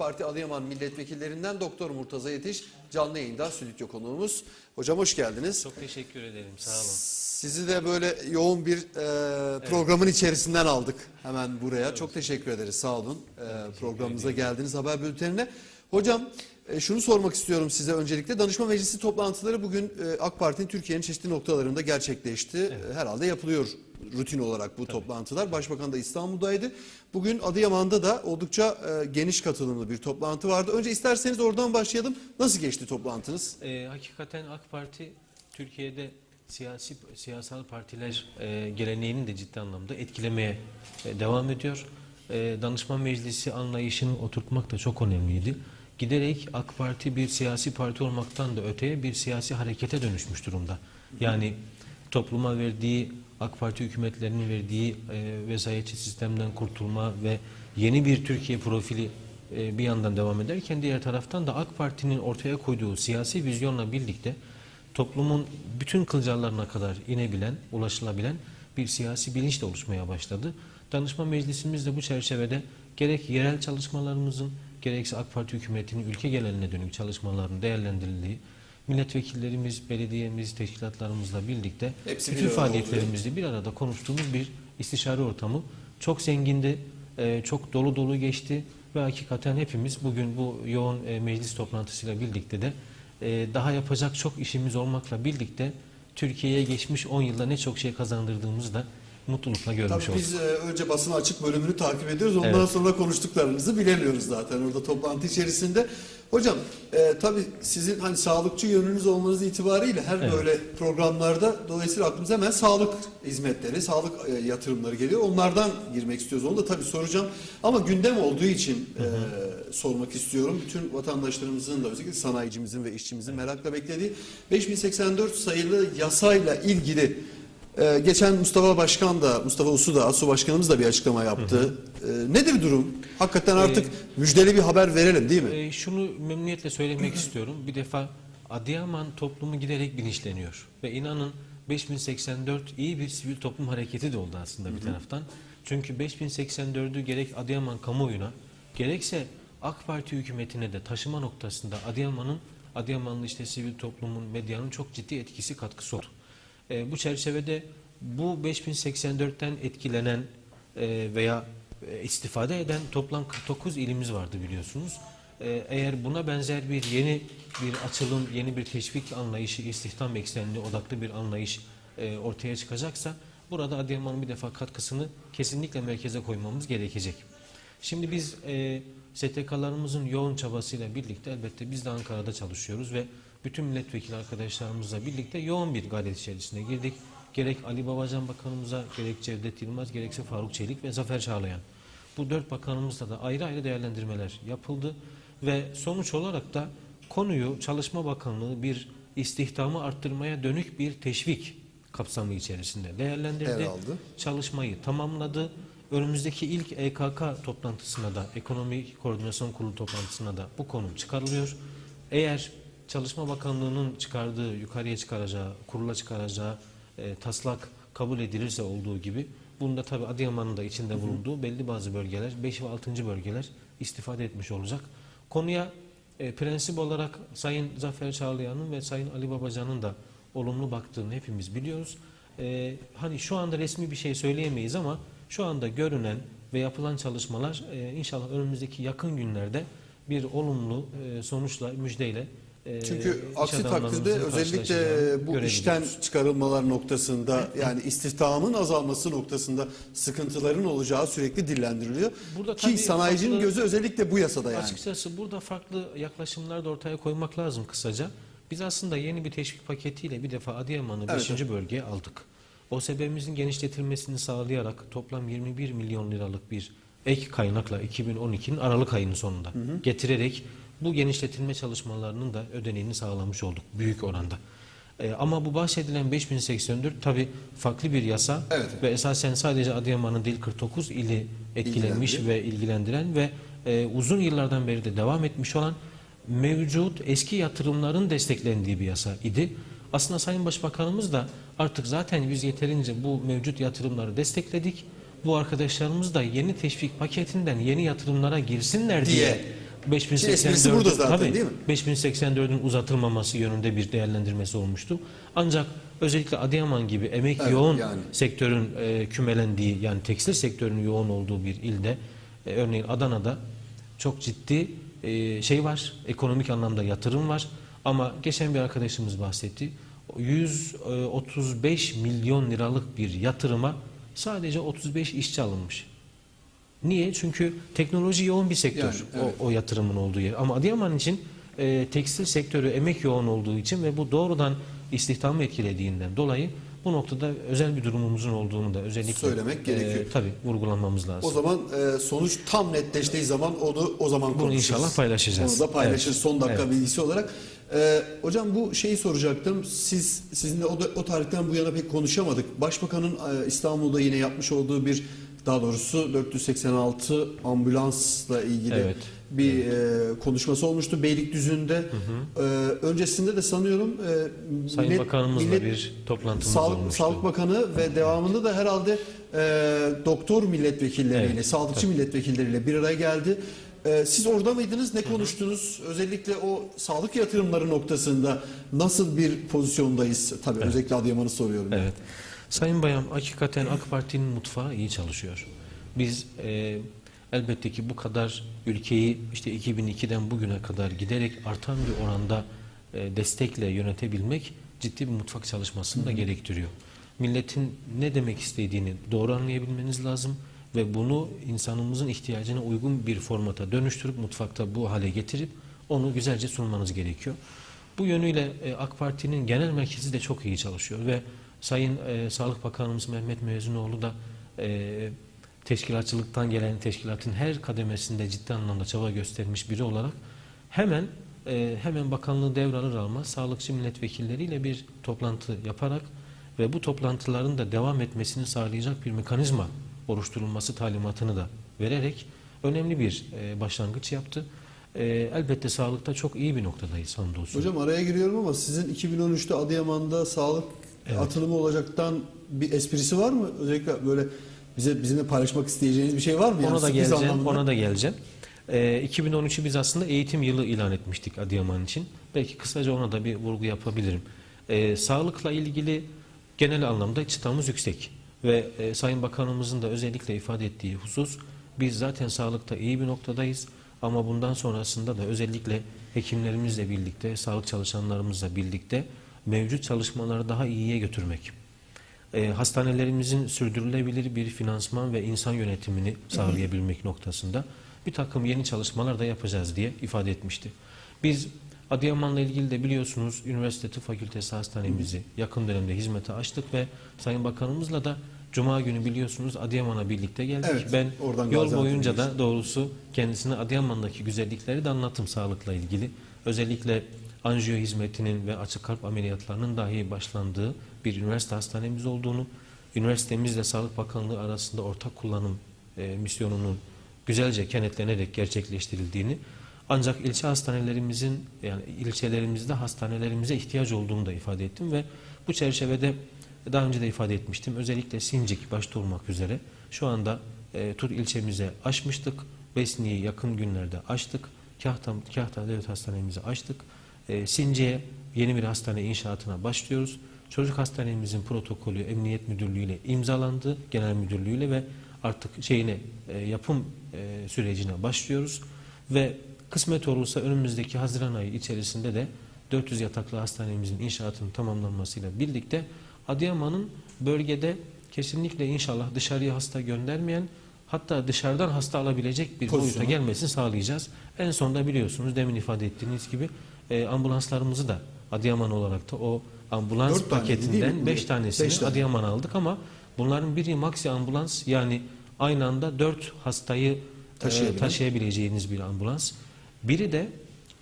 Parti Adıyaman milletvekillerinden Doktor Murtaza Yetiş canlı yayında stüdyo konuğumuz. Hocam hoş geldiniz. Çok teşekkür ederim. Sağ olun. Sizi de böyle yoğun bir e, programın içerisinden aldık hemen buraya. Çok teşekkür ederiz. Sağ olun. E, programımıza geldiniz haber bültenine. Hocam e, şunu sormak istiyorum size öncelikle. Danışma Meclisi toplantıları bugün e, AK Parti'nin Türkiye'nin çeşitli noktalarında gerçekleşti. E, Herhalde yapılıyor rutin olarak bu toplantılar. Başbakan da İstanbul'daydı. Bugün Adıyaman'da da oldukça e, geniş katılımlı bir toplantı vardı. Önce isterseniz oradan başlayalım. Nasıl geçti toplantınız? Ee, hakikaten AK Parti Türkiye'de siyasi siyasal partiler e, geleneğini de ciddi anlamda etkilemeye e, devam ediyor. E, danışman meclisi anlayışını oturtmak da çok önemliydi. Giderek AK Parti bir siyasi parti olmaktan da öteye bir siyasi harekete dönüşmüş durumda. Yani topluma verdiği AK Parti hükümetlerinin verdiği e, vesayetçi sistemden kurtulma ve yeni bir Türkiye profili e, bir yandan devam ederken diğer taraftan da AK Parti'nin ortaya koyduğu siyasi vizyonla birlikte toplumun bütün kılcallarına kadar inebilen, ulaşılabilen bir siyasi bilinç de oluşmaya başladı. Danışma meclisimiz de bu çerçevede gerek yerel çalışmalarımızın gerekse AK Parti hükümetinin ülke geneline dönük çalışmalarının değerlendirildiği, milletvekillerimiz, belediyemiz, teşkilatlarımızla birlikte Hepsi bir bütün arada faaliyetlerimizde bir arada konuştuğumuz bir istişare ortamı çok zengindi, e, çok dolu dolu geçti ve hakikaten hepimiz bugün bu yoğun e, meclis toplantısıyla birlikte de e, daha yapacak çok işimiz olmakla birlikte Türkiye'ye geçmiş 10 yılda ne çok şey kazandırdığımızı da mutlulukla görmüş Tabii olduk. biz önce basın açık bölümünü takip ediyoruz. Ondan Evet. sonra konuştuklarınızı bilemiyoruz zaten orada toplantı içerisinde. Hocam e, tabii sizin hani sağlıkçı yönünüz olmanız itibariyle her Evet. böyle programlarda dolayısıyla aklımıza hemen sağlık hizmetleri, sağlık e, yatırımları geliyor. Onlardan girmek istiyoruz. Onu da tabii soracağım. Ama gündem olduğu için e, sormak istiyorum. Bütün vatandaşlarımızın da özellikle sanayicimizin ve işçimizin merakla beklediği 5084 sayılı yasayla ilgili ee, geçen Mustafa Başkan da, Mustafa Usu da, ASU Başkanımız da bir açıklama yaptı. Ee, nedir durum? Hakikaten artık müjdeli bir haber verelim değil mi? E, şunu memnuniyetle söylemek istiyorum. Bir defa Adıyaman toplumu giderek bilinçleniyor. Ve inanın 5084 iyi bir sivil toplum hareketi de oldu aslında bir taraftan. Çünkü 5084'ü gerek Adıyaman kamuoyuna gerekse AK Parti hükümetine de taşıma noktasında Adıyaman'ın Adıyamanlı işte sivil toplumun, medyanın çok ciddi etkisi katkısı oldu. E, bu çerçevede bu 5084'ten etkilenen e, veya e, istifade eden toplam 49 ilimiz vardı biliyorsunuz. E, eğer buna benzer bir yeni bir açılım, yeni bir teşvik anlayışı, istihdam eksenli odaklı bir anlayış e, ortaya çıkacaksa burada Adıyaman'ın bir defa katkısını kesinlikle merkeze koymamız gerekecek. Şimdi biz e, STK'larımızın yoğun çabasıyla birlikte elbette biz de Ankara'da çalışıyoruz ve bütün milletvekili arkadaşlarımızla birlikte yoğun bir gayret içerisine girdik. Gerek Ali Babacan Bakanımıza, gerek Cevdet Yılmaz, gerekse Faruk Çelik ve Zafer Çağlayan. Bu dört bakanımızla da ayrı ayrı değerlendirmeler yapıldı ve sonuç olarak da konuyu Çalışma Bakanlığı bir istihdamı arttırmaya dönük bir teşvik kapsamı içerisinde değerlendirdi çalışmayı tamamladı. Önümüzdeki ilk EKK toplantısına da, Ekonomi Koordinasyon Kurulu toplantısına da bu konu çıkarılıyor. Eğer Çalışma Bakanlığı'nın çıkardığı, yukarıya çıkaracağı, kurula çıkaracağı e, taslak kabul edilirse olduğu gibi, bunda tabi Adıyaman'ın da içinde bulunduğu belli bazı bölgeler, 5 ve 6. bölgeler istifade etmiş olacak. Konuya e, prensip olarak Sayın Zafer Çağlayan'ın ve Sayın Ali Babacan'ın da olumlu baktığını hepimiz biliyoruz. E, hani şu anda resmi bir şey söyleyemeyiz ama şu anda görünen ve yapılan çalışmalar e, inşallah önümüzdeki yakın günlerde bir olumlu e, sonuçla, müjdeyle e, Çünkü aksi takdirde özellikle bu işten çıkarılmalar noktasında yani istihdamın azalması noktasında sıkıntıların olacağı sürekli dillendiriliyor. Burada Ki sanayicinin farklı- gözü özellikle bu yasada yani. Açıkçası burada farklı yaklaşımlar da ortaya koymak lazım kısaca. Biz aslında yeni bir teşvik paketiyle bir defa Adıyaman'ı Evet, 5. bölgeye aldık. OSB'mizin genişletilmesini sağlayarak toplam 21 milyon liralık bir ek kaynakla 2012'nin Aralık ayının sonunda getirerek bu genişletilme çalışmalarının da ödeneğini sağlamış olduk büyük oranda. Ee, ama bu bahsedilen 5084 tabi farklı bir yasa Evet. ve esasen sadece Adıyaman'ın değil 49 ili etkilenmiş ve ilgilendiren ve e, uzun yıllardan beri de devam etmiş olan mevcut eski yatırımların desteklendiği bir yasa idi. Aslında Sayın Başbakanımız da artık zaten biz yeterince bu mevcut yatırımları destekledik. Bu arkadaşlarımız da yeni teşvik paketinden yeni yatırımlara girsinler diye, Diye. Şimdi esprisi burada 5084'ün zaten, tabii, değil mi? 5084'ün uzatılmaması yönünde bir değerlendirmesi olmuştu. Ancak özellikle Adıyaman gibi emek Evet, yoğun yani. sektörün e, kümelendiği yani tekstil sektörünün yoğun olduğu bir ilde e, örneğin Adana'da çok ciddi e, şey var ekonomik anlamda yatırım var ama geçen bir arkadaşımız bahsetti 135 milyon liralık bir yatırıma sadece 35 işçi alınmış. Niye? Çünkü teknoloji yoğun bir sektör Yani, evet. o, o yatırımın olduğu yer. Ama Adıyaman için e, tekstil sektörü emek yoğun olduğu için ve bu doğrudan istihdamı etkilediğinden dolayı bu noktada özel bir durumumuzun olduğunu da özellikle Söylemek gerekiyor. tabii vurgulamamız lazım. O zaman e, sonuç tam netleştiği zaman onu o zaman Bunu inşallah paylaşacağız. Onu da paylaşırız Evet. son dakika Evet. bilgisi olarak. E, hocam bu şeyi soracaktım. Siz sizinle o, da, o tarihten bu yana pek konuşamadık. Başbakanın e, İstanbul'da yine yapmış olduğu bir daha doğrusu 486 ambulansla ilgili Evet. Bir e, konuşması olmuştu Beylikdüzü'nde. E, öncesinde de sanıyorum e, Sayın millet- Bakanımızla millet- bir toplantımız Sağlık, olmuştu. Sağlık Bakanı ve devamında da herhalde e, doktor milletvekilleriyle, Evet, sağlıkçı milletvekilleriyle bir araya geldi. E, siz orada mıydınız? Ne konuştunuz? Özellikle o sağlık yatırımları noktasında nasıl bir pozisyondayız? Tabii özellikle Adıyaman'ı soruyorum. Evet. Sayın Bayam hakikaten AK Parti'nin mutfağı iyi çalışıyor. Biz e, elbette ki bu kadar ülkeyi işte 2002'den bugüne kadar giderek artan bir oranda e, destekle yönetebilmek ciddi bir mutfak çalışmasını da gerektiriyor. Milletin ne demek istediğini doğru anlayabilmeniz lazım ve bunu insanımızın ihtiyacına uygun bir formata dönüştürüp mutfakta bu hale getirip onu güzelce sunmanız gerekiyor. Bu yönüyle e, AK Parti'nin genel merkezi de çok iyi çalışıyor ve Sayın e, Sağlık Bakanımız Mehmet Müezzinoğlu da e, teşkilatçılıktan gelen teşkilatın her kademesinde ciddi anlamda çaba göstermiş biri olarak hemen e, hemen bakanlığı devralır almaz sağlıkçı milletvekilleriyle bir toplantı yaparak ve bu toplantıların da devam etmesini sağlayacak bir mekanizma oluşturulması talimatını da vererek önemli bir e, başlangıç yaptı. E, elbette sağlıkta çok iyi bir noktadayız hamdolsun. Hocam araya giriyorum ama sizin 2013'te Adıyaman'da sağlık atılımı olacaktan bir esprisi var mı? Özellikle böyle bize bizimle paylaşmak isteyeceğiniz bir şey var mı? Yani ona da geleceğim. anlamında. Ona da geleceğim. Ee, 2013'ü biz aslında eğitim yılı ilan etmiştik Adıyaman için. Belki kısaca ona da bir vurgu yapabilirim. Ee, sağlıkla ilgili genel anlamda çıtamız yüksek ve e, Sayın Bakanımızın da özellikle ifade ettiği husus biz zaten sağlıkta iyi bir noktadayız ama bundan sonrasında da özellikle hekimlerimizle birlikte, sağlık çalışanlarımızla birlikte mevcut çalışmaları daha iyiye götürmek e, hastanelerimizin sürdürülebilir bir finansman ve insan yönetimini sağlayabilmek noktasında bir takım yeni çalışmalar da yapacağız diye ifade etmişti. Biz Adıyaman'la ilgili de biliyorsunuz Üniversite Tıp Fakültesi Hastanemizi yakın dönemde hizmete açtık ve Sayın Bakanımızla da Cuma günü biliyorsunuz Adıyaman'a birlikte geldik. Evet, ben oradan yol boyunca da doğrusu kendisine Adıyaman'daki güzellikleri de anlattım sağlıkla ilgili. Özellikle anjiyo hizmetinin ve açık kalp ameliyatlarının dahi başlandığı bir üniversite hastanemiz olduğunu, üniversitemizle Sağlık Bakanlığı arasında ortak kullanım e, misyonunun güzelce kenetlenerek gerçekleştirildiğini, ancak ilçe hastanelerimizin yani ilçelerimizde hastanelerimize ihtiyaç olduğunu da ifade ettim ve bu çerçevede daha önce de ifade etmiştim. Özellikle Sincik başta olmak üzere şu anda e, Tur ilçemize açmıştık. Besni'yi yakın günlerde açtık. Kahta, Kahta Devlet Hastanemizi açtık. E, yeni bir hastane inşaatına başlıyoruz. Çocuk hastanemizin protokolü Emniyet Müdürlüğü ile imzalandı. Genel Müdürlüğü ile artık şeyine e, yapım e, sürecine başlıyoruz. Ve kısmet olursa önümüzdeki Haziran ayı içerisinde de 400 yataklı hastanemizin inşaatının tamamlanmasıyla birlikte Adıyaman'ın bölgede kesinlikle inşallah dışarıya hasta göndermeyen hatta dışarıdan hasta alabilecek bir boyuta Pozisyonu. gelmesini sağlayacağız. En sonunda biliyorsunuz demin ifade ettiğiniz gibi e, ambulanslarımızı da Adıyaman olarak da o ambulans Dört tane değil mi? paketinden 5 tanesini Beş tane. Adıyaman'a aldık ama bunların biri maxi ambulans yani aynı anda 4 hastayı Taşıyabilen. e, taşıyabileceğiniz bir ambulans. Biri de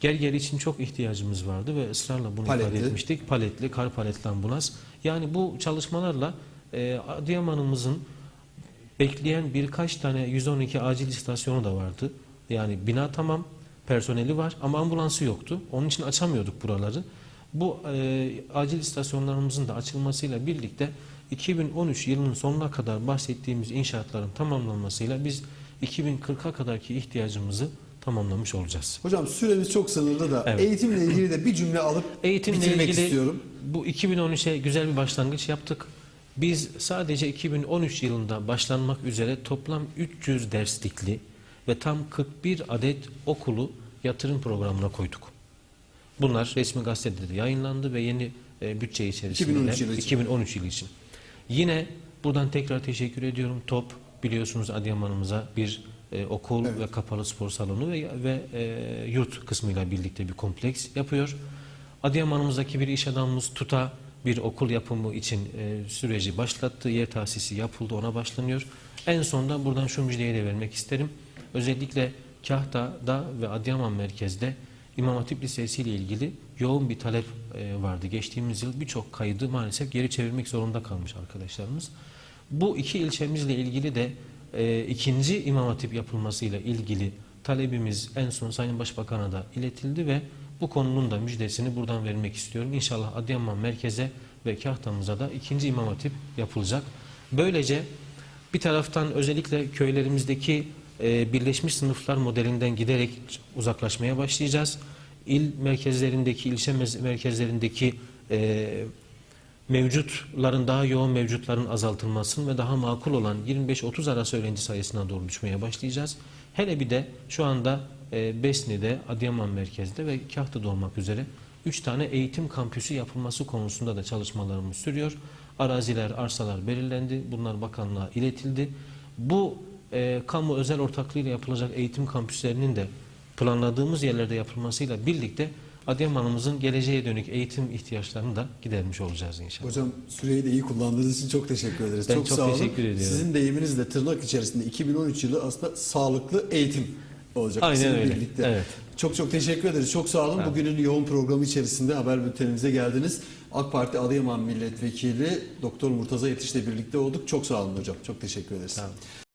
gel gel için çok ihtiyacımız vardı ve ısrarla bunu Paletli. ifade etmiştik. Paletli, kar paletli ambulans. Yani bu çalışmalarla e, Adıyaman'ımızın bekleyen birkaç tane 112 acil istasyonu da vardı. Yani bina tamam, personeli var ama ambulansı yoktu. Onun için açamıyorduk buraları. Bu e, acil istasyonlarımızın da açılmasıyla birlikte 2013 yılının sonuna kadar bahsettiğimiz inşaatların tamamlanmasıyla biz 2040'a kadarki ihtiyacımızı tamamlamış olacağız. Hocam süremiz çok sınırlı da Evet. eğitimle ilgili de bir cümle alıp Eğitimle bitirmek ilgili istiyorum. bu 2013'e güzel bir başlangıç yaptık. Biz sadece 2013 yılında başlanmak üzere toplam 300 derslikli ve tam 41 adet okulu yatırım programına koyduk. Bunlar resmi gazetede de yayınlandı ve yeni e, bütçe içerisinde 2013 yılı için. 2013 yılı için. Yine buradan tekrar teşekkür ediyorum. TOP biliyorsunuz Adıyaman'ımıza bir e, okul Evet. ve kapalı spor salonu ve, ve e, yurt kısmıyla birlikte bir kompleks yapıyor. Adıyaman'ımızdaki bir iş adamımız TUTA bir okul yapımı için e, süreci başlattı. Yer tahsisi yapıldı, ona başlanıyor. En sonda buradan şu müjdeyi de vermek isterim. Özellikle Kahta'da ve Adıyaman merkezde İmam Hatip Lisesi ile ilgili yoğun bir talep e, vardı. Geçtiğimiz yıl birçok kaydı maalesef geri çevirmek zorunda kalmış arkadaşlarımız. Bu iki ilçemizle ilgili de e, ikinci İmam Hatip yapılmasıyla ilgili talebimiz en son Sayın Başbakan'a da iletildi ve bu konunun da müjdesini buradan vermek istiyorum. İnşallah Adıyaman merkeze ve Kahta'mıza da ikinci İmam Hatip yapılacak. Böylece bir taraftan özellikle köylerimizdeki e, birleşmiş sınıflar modelinden giderek uzaklaşmaya başlayacağız. İl merkezlerindeki, ilçe merkezlerindeki e, mevcutların daha yoğun mevcutların azaltılmasını ve daha makul olan 25-30 arası öğrenci sayısına doğru düşmeye başlayacağız. Hele bir de şu anda e, Besni'de, Adıyaman merkezde ve Kahta'da olmak üzere 3 tane eğitim kampüsü yapılması konusunda da çalışmalarımız sürüyor. Araziler, arsalar belirlendi. Bunlar bakanlığa iletildi. Bu e, kamu özel ortaklığıyla yapılacak eğitim kampüslerinin de planladığımız yerlerde yapılmasıyla birlikte Adıyaman'ımızın geleceğe dönük eğitim ihtiyaçlarını da gidermiş olacağız inşallah. Hocam süreyi de iyi kullandığınız için çok teşekkür ederiz. Ben çok, çok sağ olun. teşekkür ediyorum. Sizin deyiminizle tırnak içerisinde 2013 yılı aslında sağlıklı eğitim olacak. Aynen Sizin öyle. Birlikte. Evet. Çok çok teşekkür ederiz. Çok sağ olun. Olun. Bugünün yoğun programı içerisinde haber bültenimize geldiniz. AK Parti Adıyaman Milletvekili Doktor Murtaza Yetiş'le birlikte olduk. Çok sağ olun hocam. Çok teşekkür ederiz. Olun.